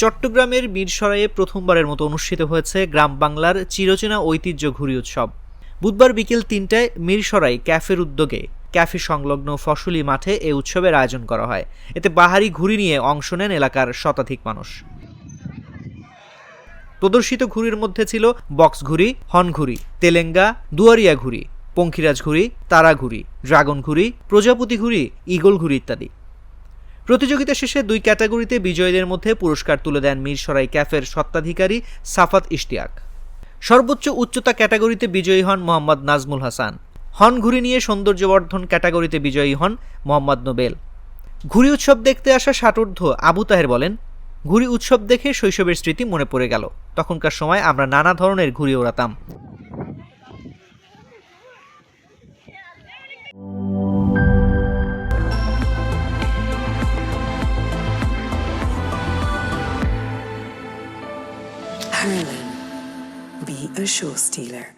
চট্টগ্রামের মিরসরাইয়ে প্রথমবারের মতো অনুষ্ঠিত হয়েছে গ্রাম বাংলার চিরচেনা ঐতিহ্য ঘুড়ি উৎসব। বুধবার বিকেল তিনটায় মিরসরাই ক্যাফের উদ্যোগে ক্যাফে সংলগ্ন ফসলি মাঠে এ উৎসবের আয়োজন করা হয়। এতে বাহারি ঘুড়ি নিয়ে অংশ নেন এলাকার শতাধিক মানুষ। প্রদর্শিত ঘুড়ির মধ্যে ছিল বক্স ঘুড়ি হন ঘুড়ি তেলেঙ্গা, দুয়ারিয়া ঘুড়ি পঙ্খিরাজ ঘুড়ি তারা ঘুড়ি ড্রাগন ঘুড়ি প্রজাপতি ঘুড়ি ইগল ঘুড়ি ইত্যাদি। প্রতিযোগিতা শেষে দুই ক্যাটাগরিতে বিজয়ীদের মধ্যে পুরস্কার তুলে দেন মিরসরাই ক্যাফের স্বত্বাধিকারী সাফাত ইশতিয়াক। সর্বোচ্চ উচ্চতা ক্যাটাগরিতে বিজয়ী হন মোহাম্মদ নাজমুল হাসান। হন ঘুরি নিয়ে সৌন্দর্যবর্ধন ক্যাটাগরিতে বিজয়ী হন মোহাম্মদ নোবেল। ঘুড়ি উৎসব দেখতে আসা ষাটোর্ধ আবু তাহের বলেন, ঘুরি উৎসব দেখে শৈশবের স্মৃতি মনে পড়ে গেল। তখনকার সময় আমরা নানা ধরনের ঘুড়ি ওড়াতাম। Harlan, be a show stealer.